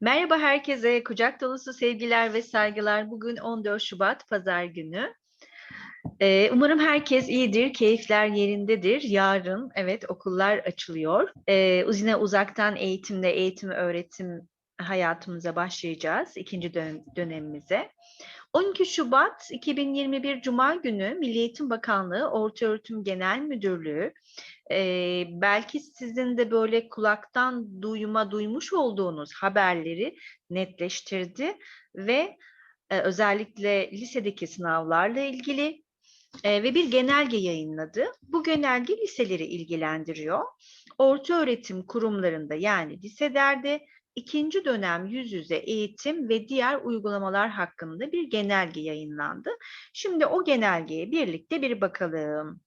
Merhaba herkese, kucak dolusu sevgiler ve saygılar. Bugün 14 Şubat Pazar günü. Ee, umarım herkes iyidir, keyifler yerindedir. Yarın, evet okullar açılıyor. Ee, yine uzaktan eğitimle eğitim öğretim hayatımıza başlayacağız, ikinci dön dönemimize. 12 Şubat 2021 Cuma günü Milli Eğitim Bakanlığı Ortaöğretim Genel Müdürlüğü e, belki sizin de böyle kulaktan duyma duymuş olduğunuz haberleri netleştirdi ve e, özellikle lisedeki sınavlarla ilgili e, ve bir genelge yayınladı. Bu genelge liseleri ilgilendiriyor. Orta öğretim kurumlarında yani liselerde ikinci dönem yüz yüze eğitim ve diğer uygulamalar hakkında bir genelge yayınlandı. Şimdi o genelgeye birlikte bir bakalım.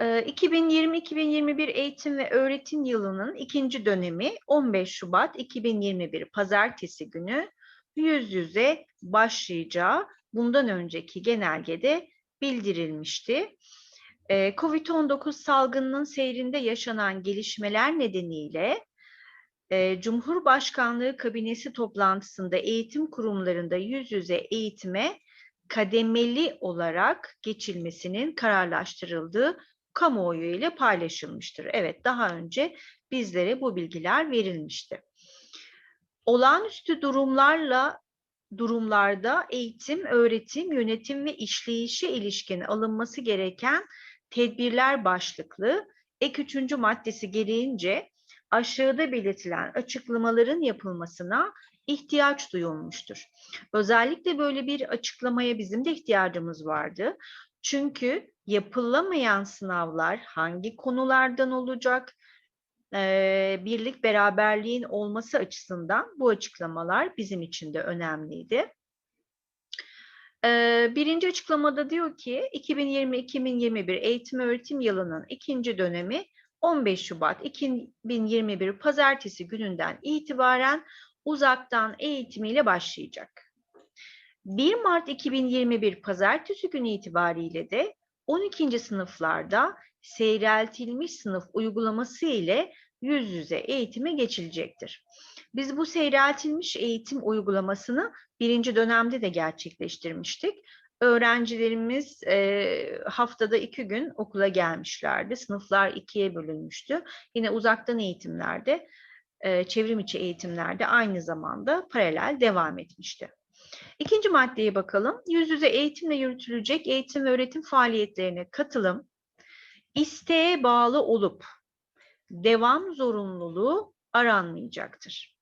2020-2021 eğitim ve öğretim yılının ikinci dönemi 15 Şubat 2021 Pazartesi günü yüz yüze başlayacağı bundan önceki genelgede bildirilmişti. Covid-19 salgınının seyrinde yaşanan gelişmeler nedeniyle Cumhurbaşkanlığı kabinesi toplantısında eğitim kurumlarında yüz yüze eğitime kademeli olarak geçilmesinin kararlaştırıldığı kamuoyu ile paylaşılmıştır. Evet daha önce bizlere bu bilgiler verilmişti. Olağanüstü durumlarla durumlarda eğitim, öğretim, yönetim ve işleyişe ilişkin alınması gereken tedbirler başlıklı ek üçüncü maddesi gereğince aşağıda belirtilen açıklamaların yapılmasına ihtiyaç duyulmuştur. Özellikle böyle bir açıklamaya bizim de ihtiyacımız vardı. Çünkü yapılamayan sınavlar hangi konulardan olacak? Ee, birlik beraberliğin olması açısından bu açıklamalar bizim için de önemliydi. Ee, birinci açıklamada diyor ki 2020-2021 eğitim öğretim yılının ikinci dönemi 15 Şubat 2021 Pazartesi gününden itibaren uzaktan eğitimiyle başlayacak. 1 Mart 2021 Pazartesi günü itibariyle de 12. sınıflarda seyreltilmiş sınıf uygulaması ile yüz yüze eğitime geçilecektir. Biz bu seyreltilmiş eğitim uygulamasını birinci dönemde de gerçekleştirmiştik. Öğrencilerimiz e, haftada iki gün okula gelmişlerdi. Sınıflar ikiye bölünmüştü. Yine uzaktan eğitimlerde, e, çevrim içi eğitimlerde aynı zamanda paralel devam etmişti. İkinci maddeye bakalım. Yüz yüze eğitimle yürütülecek eğitim ve öğretim faaliyetlerine katılım, isteğe bağlı olup devam zorunluluğu aranmayacaktır.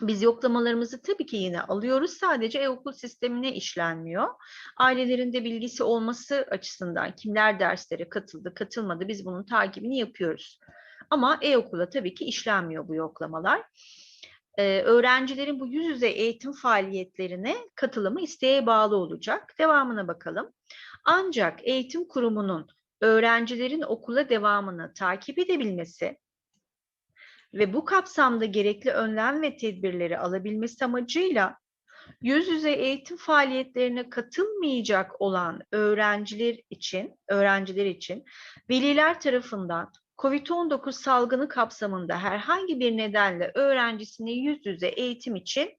Biz yoklamalarımızı tabii ki yine alıyoruz. Sadece e-okul sistemine işlenmiyor. Ailelerinde bilgisi olması açısından kimler derslere katıldı, katılmadı biz bunun takibini yapıyoruz. Ama e-okula tabii ki işlenmiyor bu yoklamalar öğrencilerin bu yüz yüze eğitim faaliyetlerine katılımı isteğe bağlı olacak. Devamına bakalım. Ancak eğitim kurumunun öğrencilerin okula devamını takip edebilmesi ve bu kapsamda gerekli önlem ve tedbirleri alabilmesi amacıyla yüz yüze eğitim faaliyetlerine katılmayacak olan öğrenciler için, öğrenciler için veliler tarafından COVID-19 salgını kapsamında herhangi bir nedenle öğrencisini yüz yüze eğitim için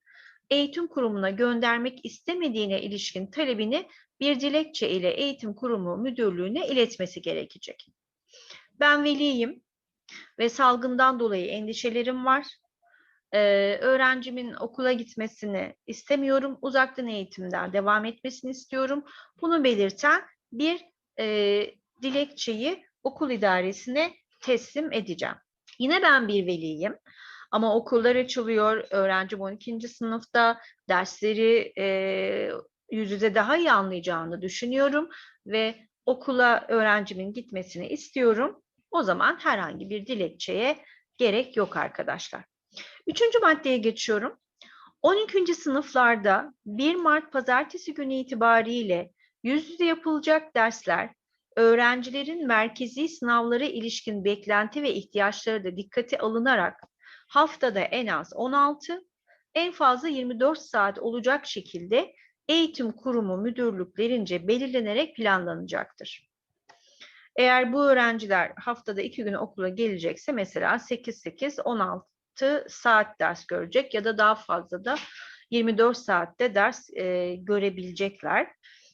eğitim kurumuna göndermek istemediğine ilişkin talebini bir dilekçe ile eğitim kurumu müdürlüğüne iletmesi gerekecek. Ben veliyim ve salgından dolayı endişelerim var. Ee, öğrencimin okula gitmesini istemiyorum. Uzaktan eğitimden devam etmesini istiyorum. Bunu belirten bir e, dilekçeyi okul idaresine teslim edeceğim. Yine ben bir veliyim ama okullar açılıyor, öğrencim 12. sınıfta dersleri e, yüz yüze daha iyi anlayacağını düşünüyorum ve okula öğrencimin gitmesini istiyorum. O zaman herhangi bir dilekçeye gerek yok arkadaşlar. Üçüncü maddeye geçiyorum. 12. sınıflarda 1 Mart pazartesi günü itibariyle yüz yüze yapılacak dersler öğrencilerin merkezi sınavlara ilişkin beklenti ve ihtiyaçları da dikkate alınarak haftada en az 16, en fazla 24 saat olacak şekilde eğitim kurumu müdürlüklerince belirlenerek planlanacaktır. Eğer bu öğrenciler haftada iki gün okula gelecekse mesela 8-8, saat ders görecek ya da daha fazla da 24 saatte ders e, görebilecekler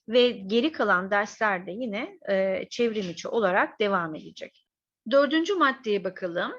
ve geri kalan dersler de yine e, çevrim içi olarak devam edecek. Dördüncü maddeye bakalım.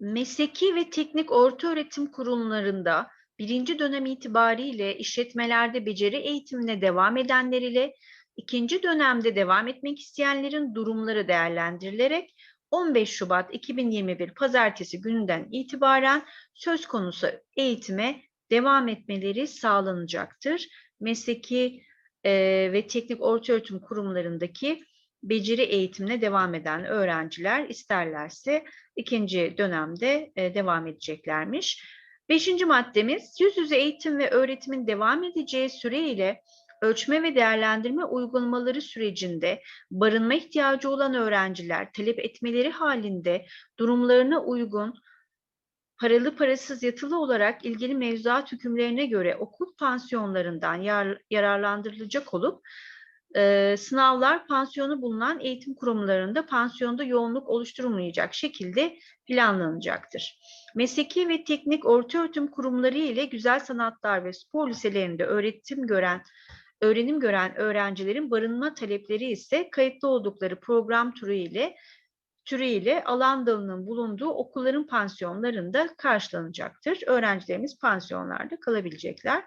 Mesleki ve teknik orta öğretim kurumlarında birinci dönem itibariyle işletmelerde beceri eğitimine devam edenler ile ikinci dönemde devam etmek isteyenlerin durumları değerlendirilerek 15 Şubat 2021 Pazartesi gününden itibaren söz konusu eğitime devam etmeleri sağlanacaktır. Mesleki e, ve teknik ortaöğretim kurumlarındaki beceri eğitimine devam eden öğrenciler isterlerse ikinci dönemde e, devam edeceklermiş. Beşinci maddemiz yüz yüze eğitim ve öğretimin devam edeceği süre ile ölçme ve değerlendirme uygulamaları sürecinde barınma ihtiyacı olan öğrenciler talep etmeleri halinde durumlarına uygun paralı parasız yatılı olarak ilgili mevzuat hükümlerine göre okul pansiyonlarından yar, yararlandırılacak olup e, sınavlar pansiyonu bulunan eğitim kurumlarında pansiyonda yoğunluk oluşturulmayacak şekilde planlanacaktır. Mesleki ve teknik ortaöğretim kurumları ile güzel sanatlar ve spor liselerinde öğretim gören öğrenim gören öğrencilerin barınma talepleri ise kayıtlı oldukları program türü ile türü ile alan dalının bulunduğu okulların pansiyonlarında karşılanacaktır. Öğrencilerimiz pansiyonlarda kalabilecekler.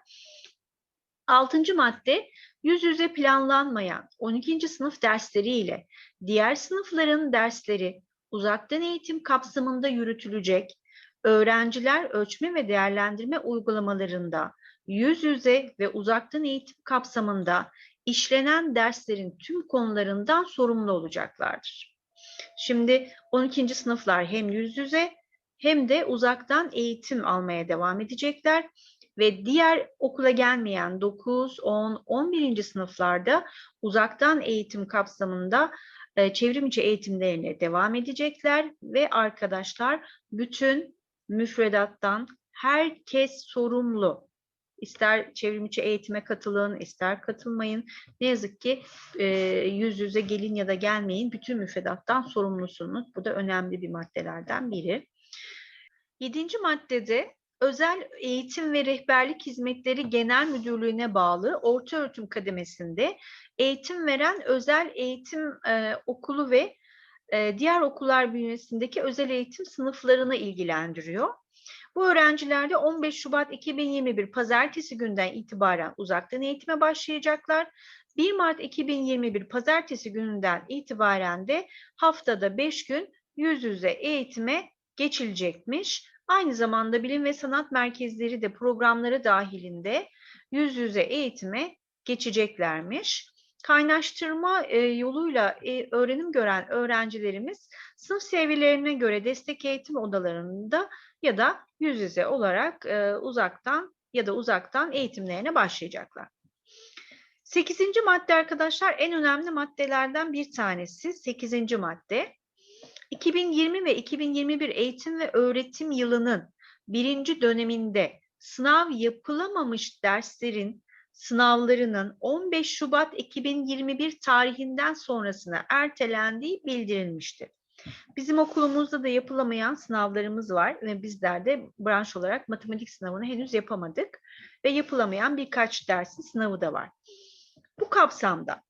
Altıncı madde yüz yüze planlanmayan 12. sınıf dersleri ile diğer sınıfların dersleri uzaktan eğitim kapsamında yürütülecek öğrenciler ölçme ve değerlendirme uygulamalarında yüz yüze ve uzaktan eğitim kapsamında işlenen derslerin tüm konularından sorumlu olacaklardır. Şimdi 12. sınıflar hem yüz yüze hem de uzaktan eğitim almaya devam edecekler ve diğer okula gelmeyen 9, 10, 11. sınıflarda uzaktan eğitim kapsamında e, çevrim içi eğitimlerine devam edecekler ve arkadaşlar bütün müfredattan herkes sorumlu. İster çevrimiçi eğitime katılın, ister katılmayın. Ne yazık ki e, yüz yüze gelin ya da gelmeyin. Bütün müfredattan sorumlusunuz. Bu da önemli bir maddelerden biri. Yedinci maddede Özel Eğitim ve Rehberlik Hizmetleri Genel Müdürlüğü'ne bağlı orta öğretim kademesinde eğitim veren özel eğitim e, okulu ve e, diğer okullar bünyesindeki özel eğitim sınıflarını ilgilendiriyor. Bu öğrenciler de 15 Şubat 2021 Pazartesi günden itibaren uzaktan eğitime başlayacaklar. 1 Mart 2021 Pazartesi gününden itibaren de haftada 5 gün yüz yüze eğitime geçilecekmiş. Aynı zamanda bilim ve sanat merkezleri de programları dahilinde yüz yüze eğitime geçeceklermiş. Kaynaştırma e, yoluyla e, öğrenim gören öğrencilerimiz sınıf seviyelerine göre destek eğitim odalarında ya da yüz yüze olarak e, uzaktan ya da uzaktan eğitimlerine başlayacaklar. Sekizinci madde arkadaşlar en önemli maddelerden bir tanesi. Sekizinci madde. 2020 ve 2021 eğitim ve öğretim yılının birinci döneminde sınav yapılamamış derslerin sınavlarının 15 Şubat 2021 tarihinden sonrasına ertelendiği bildirilmiştir. Bizim okulumuzda da yapılamayan sınavlarımız var ve bizler de branş olarak matematik sınavını henüz yapamadık ve yapılamayan birkaç dersin sınavı da var. Bu kapsamda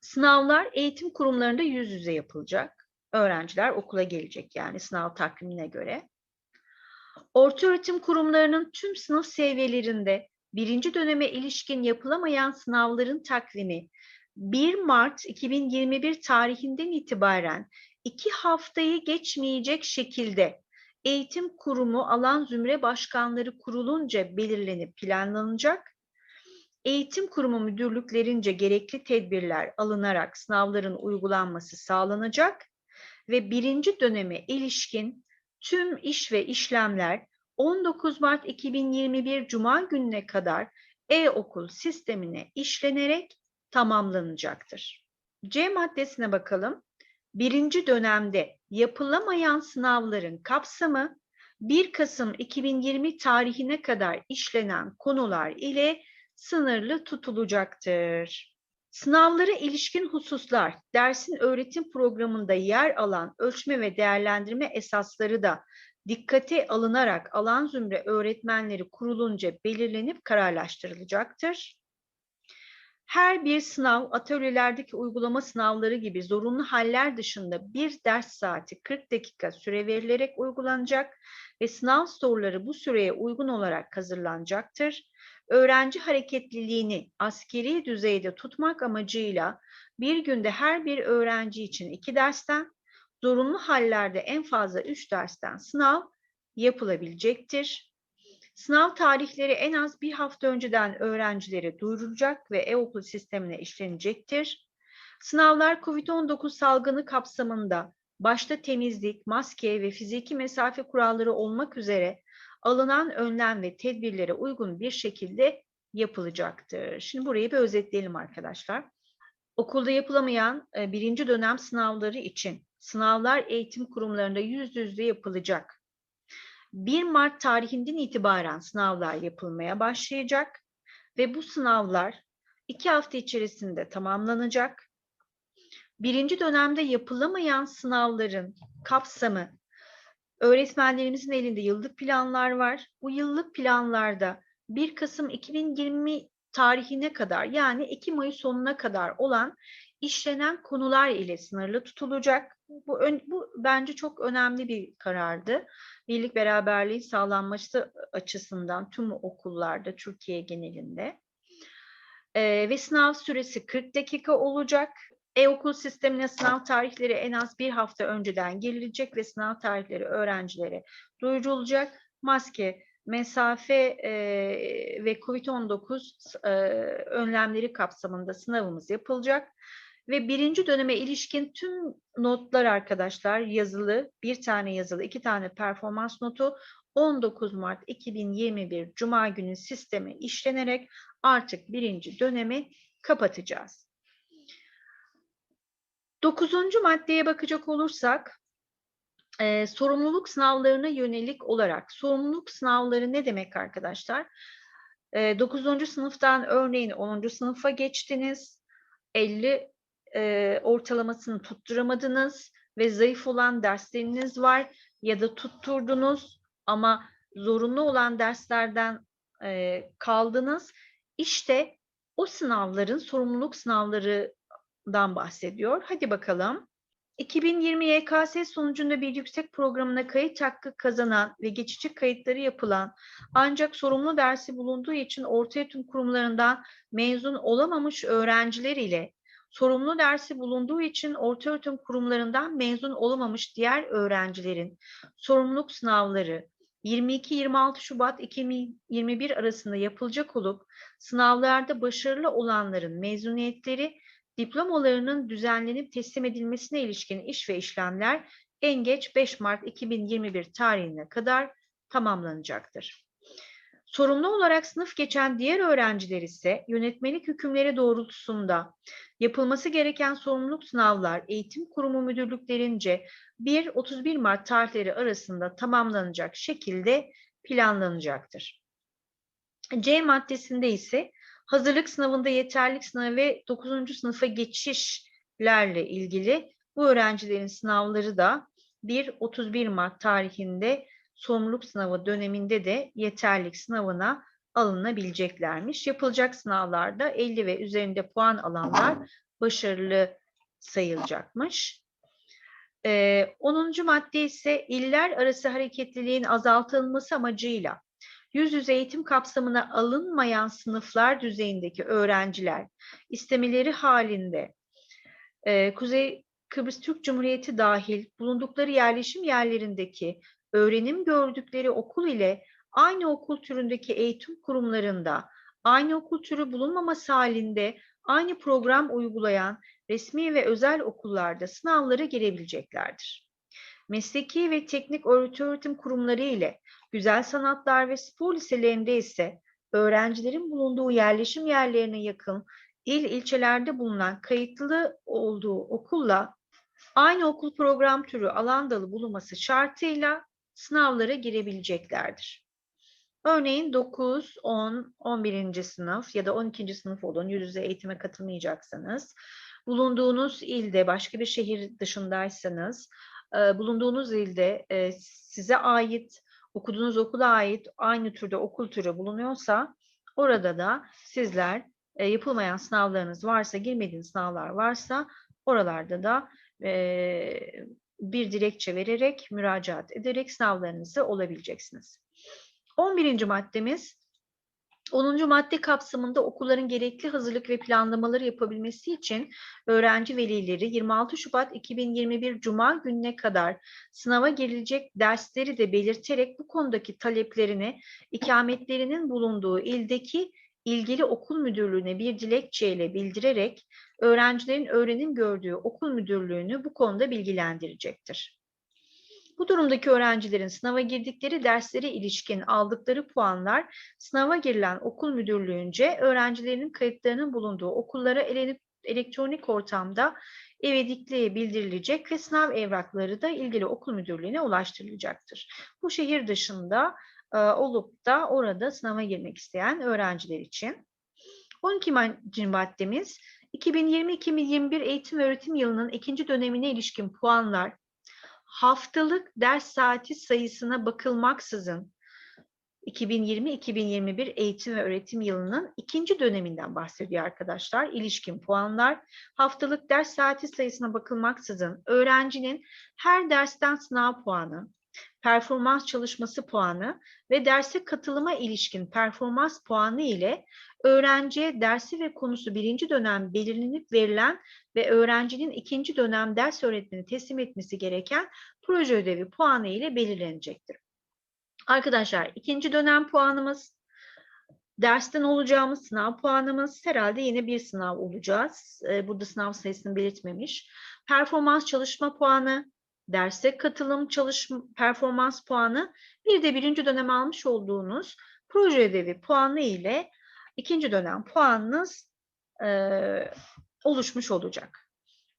sınavlar eğitim kurumlarında yüz yüze yapılacak. Öğrenciler okula gelecek yani sınav takvimine göre. Ortaöğretim kurumlarının tüm sınıf seviyelerinde birinci döneme ilişkin yapılamayan sınavların takvimi 1 Mart 2021 tarihinden itibaren iki haftayı geçmeyecek şekilde eğitim kurumu alan zümre başkanları kurulunca belirlenip planlanacak. Eğitim kurumu müdürlüklerince gerekli tedbirler alınarak sınavların uygulanması sağlanacak ve birinci döneme ilişkin tüm iş ve işlemler 19 Mart 2021 Cuma gününe kadar e-okul sistemine işlenerek tamamlanacaktır. C maddesine bakalım. Birinci dönemde yapılamayan sınavların kapsamı 1 Kasım 2020 tarihine kadar işlenen konular ile sınırlı tutulacaktır. Sınavlara ilişkin hususlar, dersin öğretim programında yer alan ölçme ve değerlendirme esasları da dikkate alınarak alan zümre öğretmenleri kurulunca belirlenip kararlaştırılacaktır. Her bir sınav atölyelerdeki uygulama sınavları gibi zorunlu haller dışında bir ders saati 40 dakika süre verilerek uygulanacak ve sınav soruları bu süreye uygun olarak hazırlanacaktır. Öğrenci hareketliliğini askeri düzeyde tutmak amacıyla bir günde her bir öğrenci için iki dersten, zorunlu hallerde en fazla üç dersten sınav yapılabilecektir. Sınav tarihleri en az bir hafta önceden öğrencilere duyurulacak ve e-okul sistemine işlenecektir. Sınavlar COVID-19 salgını kapsamında başta temizlik, maske ve fiziki mesafe kuralları olmak üzere alınan önlem ve tedbirlere uygun bir şekilde yapılacaktır. Şimdi burayı bir özetleyelim arkadaşlar. Okulda yapılamayan e, birinci dönem sınavları için sınavlar eğitim kurumlarında yüz yüze yapılacak. 1 Mart tarihinden itibaren sınavlar yapılmaya başlayacak ve bu sınavlar iki hafta içerisinde tamamlanacak. Birinci dönemde yapılamayan sınavların kapsamı öğretmenlerimizin elinde yıllık planlar var. Bu yıllık planlarda 1 Kasım 2020 tarihine kadar yani Ekim ayı sonuna kadar olan işlenen konular ile sınırlı tutulacak. Bu, ön, bu bence çok önemli bir karardı. Birlik beraberliğin sağlanması açısından tüm okullarda Türkiye genelinde. Ee, ve sınav süresi 40 dakika olacak. E-okul sistemine sınav tarihleri en az bir hafta önceden gelilecek ve sınav tarihleri öğrencilere duyurulacak. Maske, mesafe e, ve COVID-19 e, önlemleri kapsamında sınavımız yapılacak. Ve birinci döneme ilişkin tüm notlar arkadaşlar yazılı, bir tane yazılı, iki tane performans notu 19 Mart 2021 Cuma günü sisteme işlenerek artık birinci dönemi kapatacağız. Dokuzuncu maddeye bakacak olursak, e, sorumluluk sınavlarına yönelik olarak, sorumluluk sınavları ne demek arkadaşlar? E, 9. sınıftan örneğin 10. sınıfa geçtiniz, 50 e, ortalamasını tutturamadınız ve zayıf olan dersleriniz var ya da tutturdunuz ama zorunlu olan derslerden e, kaldınız. İşte o sınavların sorumluluk sınavlarından bahsediyor. Hadi bakalım. 2020 YKS sonucunda bir yüksek programına kayıt hakkı kazanan ve geçici kayıtları yapılan ancak sorumlu dersi bulunduğu için ortaöğretim kurumlarından mezun olamamış öğrenciler ile sorumlu dersi bulunduğu için ortaöğretim kurumlarından mezun olamamış diğer öğrencilerin sorumluluk sınavları 22-26 Şubat 2021 arasında yapılacak olup sınavlarda başarılı olanların mezuniyetleri diplomalarının düzenlenip teslim edilmesine ilişkin iş ve işlemler en geç 5 Mart 2021 tarihine kadar tamamlanacaktır. Sorumlu olarak sınıf geçen diğer öğrenciler ise yönetmelik hükümleri doğrultusunda yapılması gereken sorumluluk sınavlar eğitim kurumu müdürlüklerince 1-31 Mart tarihleri arasında tamamlanacak şekilde planlanacaktır. C maddesinde ise hazırlık sınavında yeterlik sınavı ve 9. sınıfa geçişlerle ilgili bu öğrencilerin sınavları da 1-31 Mart tarihinde sorumluluk sınavı döneminde de yeterlik sınavına alınabileceklermiş. Yapılacak sınavlarda 50 ve üzerinde puan alanlar başarılı sayılacakmış. Ee, 10. madde ise iller arası hareketliliğin azaltılması amacıyla yüz yüze eğitim kapsamına alınmayan sınıflar düzeyindeki öğrenciler istemeleri halinde e, Kuzey Kıbrıs Türk Cumhuriyeti dahil bulundukları yerleşim yerlerindeki öğrenim gördükleri okul ile aynı okul türündeki eğitim kurumlarında aynı okul türü bulunmaması halinde aynı program uygulayan resmi ve özel okullarda sınavlara girebileceklerdir. Mesleki ve teknik öğretim kurumları ile güzel sanatlar ve spor liselerinde ise öğrencilerin bulunduğu yerleşim yerlerine yakın il ilçelerde bulunan kayıtlı olduğu okulla aynı okul program türü alan dalı bulunması şartıyla sınavlara girebileceklerdir. Örneğin 9, 10, 11. sınıf ya da 12. sınıf olun yüz yüze eğitime katılmayacaksanız, bulunduğunuz ilde başka bir şehir dışındaysanız, e, bulunduğunuz ilde e, size ait, okuduğunuz okula ait aynı türde okul türü bulunuyorsa orada da sizler e, yapılmayan sınavlarınız varsa, girmediğiniz sınavlar varsa oralarda da bir dilekçe vererek, müracaat ederek sınavlarınızı olabileceksiniz. 11. maddemiz 10. madde kapsamında okulların gerekli hazırlık ve planlamaları yapabilmesi için öğrenci velileri 26 Şubat 2021 Cuma gününe kadar sınava girilecek dersleri de belirterek bu konudaki taleplerini ikametlerinin bulunduğu ildeki ilgili okul müdürlüğüne bir dilekçeyle bildirerek öğrencilerin öğrenim gördüğü okul müdürlüğünü bu konuda bilgilendirecektir. Bu durumdaki öğrencilerin sınava girdikleri derslere ilişkin aldıkları puanlar sınava girilen okul müdürlüğünce öğrencilerin kayıtlarının bulunduğu okullara elektronik ortamda evedikliğe bildirilecek ve sınav evrakları da ilgili okul müdürlüğüne ulaştırılacaktır. Bu şehir dışında e, olup da orada sınava girmek isteyen öğrenciler için. 12. maddemiz 2020-2021 eğitim öğretim yılının ikinci dönemine ilişkin puanlar haftalık ders saati sayısına bakılmaksızın 2020-2021 eğitim ve öğretim yılının ikinci döneminden bahsediyor arkadaşlar. İlişkin puanlar haftalık ders saati sayısına bakılmaksızın öğrencinin her dersten sınav puanı, performans çalışması puanı ve derse katılıma ilişkin performans puanı ile öğrenciye dersi ve konusu birinci dönem belirlenip verilen ve öğrencinin ikinci dönem ders öğretmeni teslim etmesi gereken proje ödevi puanı ile belirlenecektir. Arkadaşlar ikinci dönem puanımız, dersten olacağımız sınav puanımız herhalde yine bir sınav olacağız. Burada sınav sayısını belirtmemiş. Performans çalışma puanı, derse katılım çalışma performans puanı, bir de birinci dönem almış olduğunuz proje ödevi puanı ile ikinci dönem puanınız e, oluşmuş olacak.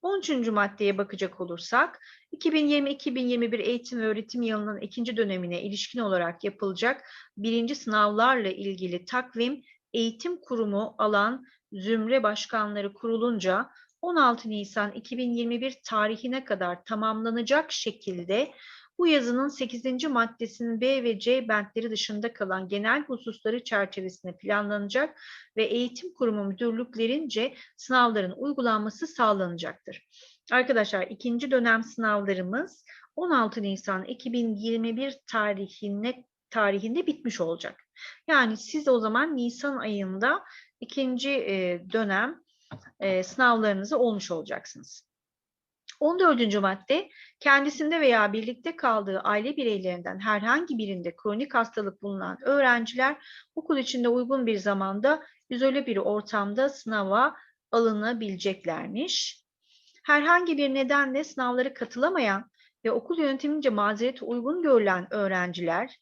13. maddeye bakacak olursak, 2020-2021 eğitim ve öğretim yılının ikinci dönemine ilişkin olarak yapılacak birinci sınavlarla ilgili takvim eğitim kurumu alan zümre başkanları kurulunca 16 Nisan 2021 tarihine kadar tamamlanacak şekilde bu yazının 8. maddesinin B ve C bentleri dışında kalan genel hususları çerçevesinde planlanacak ve eğitim kurumu müdürlüklerince sınavların uygulanması sağlanacaktır. Arkadaşlar ikinci dönem sınavlarımız 16 Nisan 2021 tarihine tarihinde bitmiş olacak. Yani siz o zaman Nisan ayında ikinci dönem sınavlarınızı olmuş olacaksınız. 14. madde, kendisinde veya birlikte kaldığı aile bireylerinden herhangi birinde kronik hastalık bulunan öğrenciler okul içinde uygun bir zamanda izole bir ortamda sınava alınabileceklermiş. Herhangi bir nedenle sınavlara katılamayan ve okul yönetimince mazereti uygun görülen öğrenciler,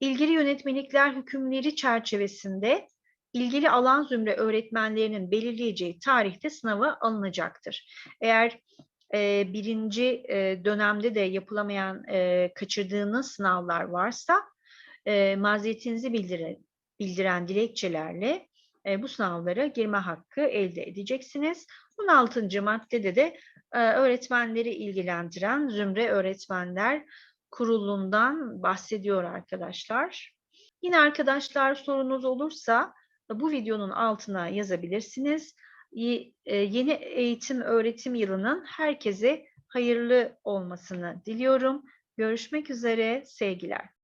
ilgili yönetmelikler hükümleri çerçevesinde ilgili alan zümre öğretmenlerinin belirleyeceği tarihte sınava alınacaktır. Eğer e, birinci e, dönemde de yapılamayan e, kaçırdığınız sınavlar varsa e, maziyetinizi bildiren, bildiren dilekçelerle e, bu sınavlara girme hakkı elde edeceksiniz. 16. maddede de e, öğretmenleri ilgilendiren Zümre Öğretmenler Kurulu'ndan bahsediyor arkadaşlar. Yine arkadaşlar sorunuz olursa bu videonun altına yazabilirsiniz. E, yeni eğitim öğretim yılının herkese hayırlı olmasını diliyorum. Görüşmek üzere, sevgiler.